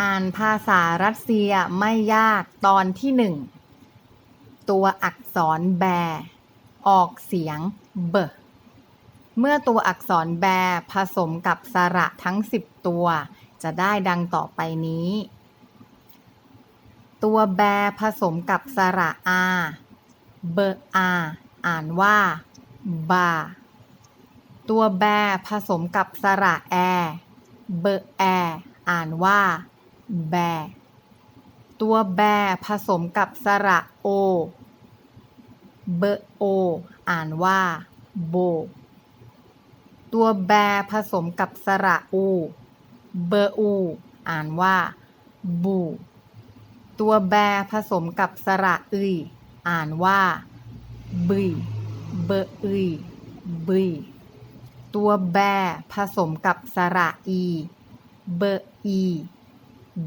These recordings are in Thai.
อ่านภาษารัสเซียไม่ยากตอนที่หนึ่ง ตัวอักษรแบ ออกเสียงเบเมื่อตัวอักษรแบ ผสมกับสระทั้ง 10 ตัว จะได้ดังต่อไปนี้ ตัวแบ ผสมกับสระอาเบอาอ่านว่าบาตัวแบ ผสมกับสระแอเบแออ่านว่า แบ ตัวแบ ผสมกับสระโอ เบโอ อ่านว่า โบ ตัวแบ ผสมกับสระอู เบอู อ่านว่า บู ตัวแบ ผสมกับสระอึยอ่านว่าบึยเบอึยบึยตัวแบ ผสมกับสระอี เบอี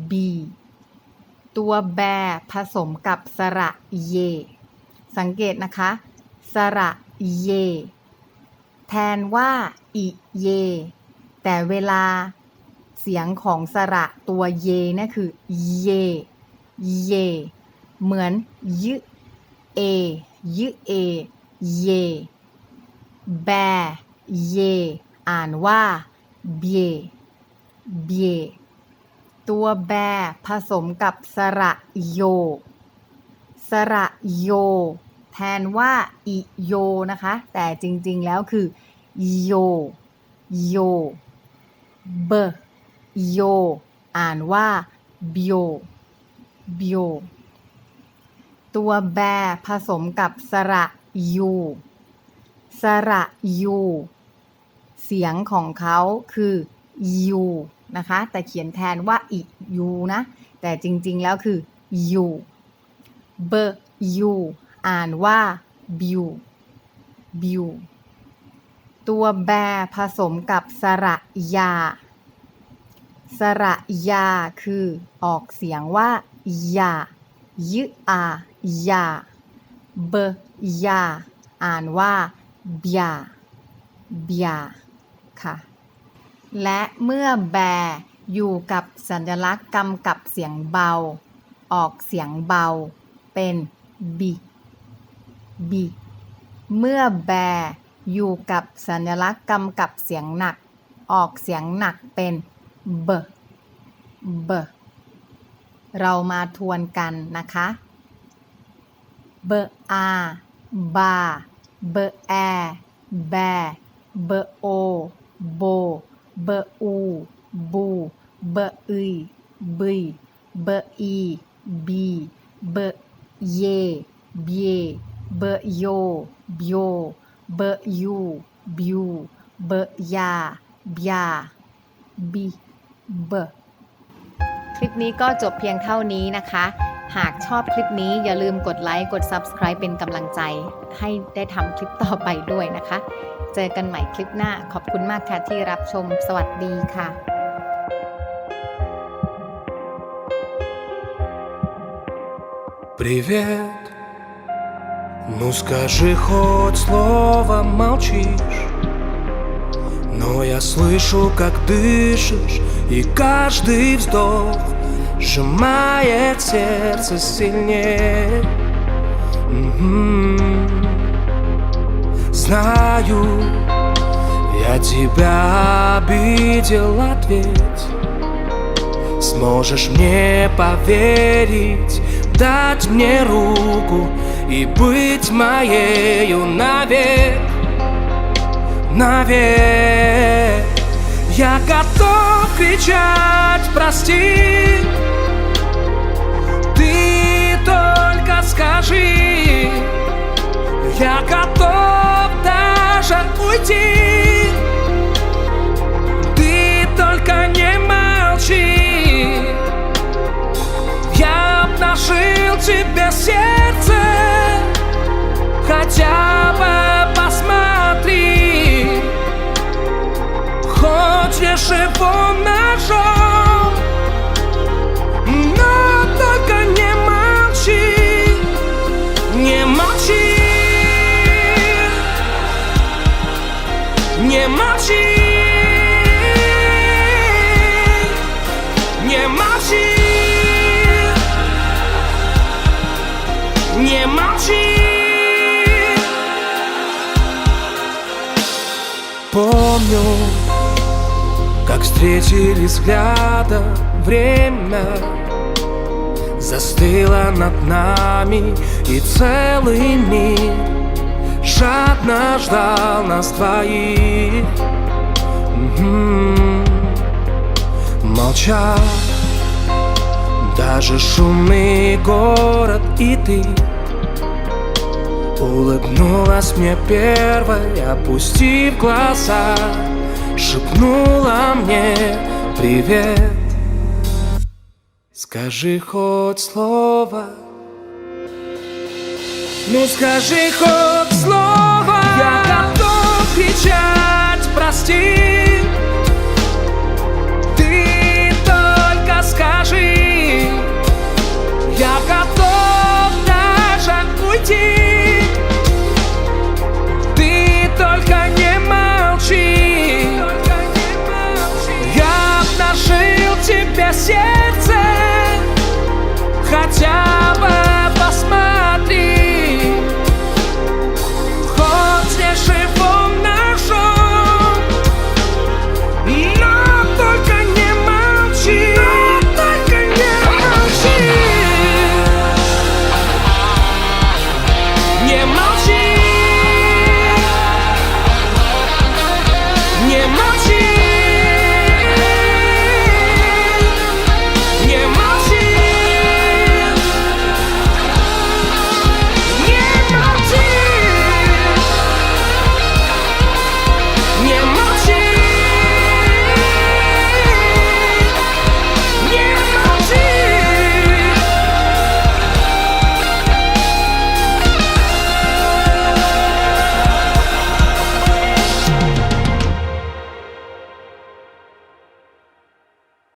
บีตัวแบผสมกับสระเย สังเกตนะคะ สระเย แทนว่าอิเย แต่เวลาเสียงของสระตัวเยนี่คือเย เย เหมือนยึเอยึเอ เย แบ เย อ่านว่าเบเบ ตัวแบผสมกับสระโย สระโย แทนว่าอิโยนะคะ แต่จริงๆแล้วคือโย โย เบโย อ่านว่าเบียบียตัวแบผสมกับสระยู สระยู เสียงของเขาคือยู นะคะ แต่เขียนแทนว่าอิยูนะ แต่จริงๆแล้วคือยูเบยูอ่านว่าบิวบิวตัวแบผสมกับสระยา สระยาคือออกเสียงว่ายายึอายาเบยา อ่านว่าบยาบยาค่ะ และเมื่อแบอยู่กับสัญลักษณ์กำกับเสียงเบา ออกเสียงเบา เป็นบิบิเมื่อแบอยู่กับสัญลักษณ์กำกับเสียงหนัก ออกเสียงหนักเป็นเบเบเรามาทวนกันนะคะเบอาบาเบแอแบเบโอโบ บอูบูเบอึยบึยเบอีบีเบเยเบยเบโยบโยเบยูบิวเบยาบยาบิเบคลิปนี้ก็จบเพียงเท่านี้นะคะ หากชอบคลิปนี้อย่าลืมกดไลค์ กด Subscribe เป็นกำลังใจให้ได้ทำคลิปต่อไปด้วยนะคะ เจอกันใหม่คลิปหน้า ขอบคุณมากค่ะที่รับชม สวัสดีค่ะ Привет Ну скажи хоть слово молчишь Но я слышу, как дышишь И каждый вздох Сжимает сердце сильнее. Знаю, я тебя обидел, ответь. Сможешь мне поверить, дать мне руку И быть моею навек, навек Я готов кричать, прости. Ты только скажи. Я готов даже уйти. Ты только не молчи. Я обнажил тебе сердце Хотя Помню, как встретили взгляда время Застыло над нами и целый мир Жадно ждал нас двоих. Молчал даже шумный город и ты Улыбнулась мне первой, опустив глаза Шепнула мне привет Скажи хоть слово. Ну скажи хоть слово